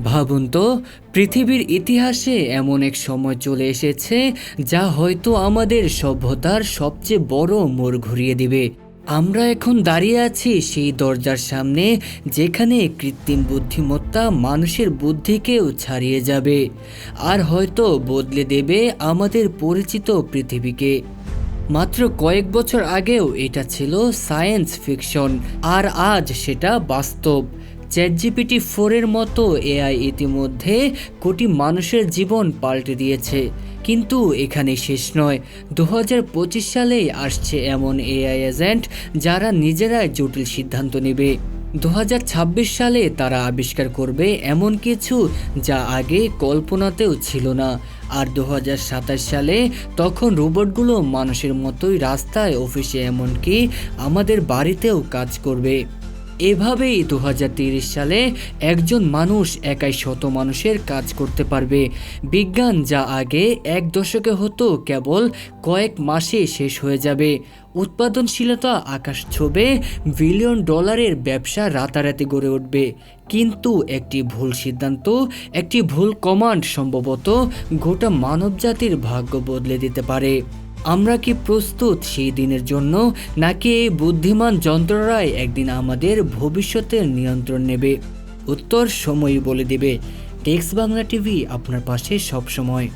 ভাবুন তো, পৃথিবীর ইতিহাসে এমন এক সময় চলে এসেছে যা হয়তো আমাদের সভ্যতার সবচেয়ে বড় মোড় ঘুরিয়ে দিবে। আমরা এখন দাঁড়িয়ে আছি সেই দরজার সামনে যেখানে কৃত্রিম বুদ্ধিমত্তা মানুষের বুদ্ধিকেও ছাড়িয়ে যাবে আর হয়তো বদলে দেবে আমাদের পরিচিত পৃথিবীকে। মাত্র কয়েক বছর আগেও এটা ছিল সায়েন্স ফিকশন আর আজ সেটা বাস্তব। চ্যাটজিপিটি ফোরের মতো এআই ইতিমধ্যে কোটি মানুষের জীবন পাল্টে দিয়েছে। কিন্তু এখানে শেষ নয়। দু হাজার পঁচিশ সালেই আসছে এমন এআই এজেন্ট যারা নিজেরাই জটিল সিদ্ধান্ত নেবে। দু হাজার ছাব্বিশ সালে তারা আবিষ্কার করবে এমন কিছু যা আগে কল্পনাতেও ছিল না। আর দু হাজার সাতাশ সালে তখন রোবটগুলো মানুষের মতোই রাস্তায় অফিসে এমনকি আমাদের বাড়িতেও কাজ করবে। এভাবেই দু সালে একজন মানুষ একাই শত মানুষের কাজ করতে পারবে। বিজ্ঞান যা আগে এক দশকে হতো কেবল কয়েক মাসে শেষ হয়ে যাবে। উৎপাদনশীলতা আকাশ ছোবে, বিলিয়ন ডলারের ব্যবসা রাতারাতি গড়ে উঠবে। কিন্তু একটি ভুল সিদ্ধান্ত, একটি ভুল কমান্ড সম্ভবত গোটা মানবজাতির ভাগ্য বদলে দিতে পারে। আমরা কি প্রস্তুত সেই দিনের জন্য, নাকি এই বুদ্ধিমান যন্ত্ররাই একদিন আমাদের ভবিষ্যতের নিয়ন্ত্রণ নেবে? উত্তর সময়ই বলে দেবে। টেক্স বাংলা টিভি আপনার পাশে সব সময়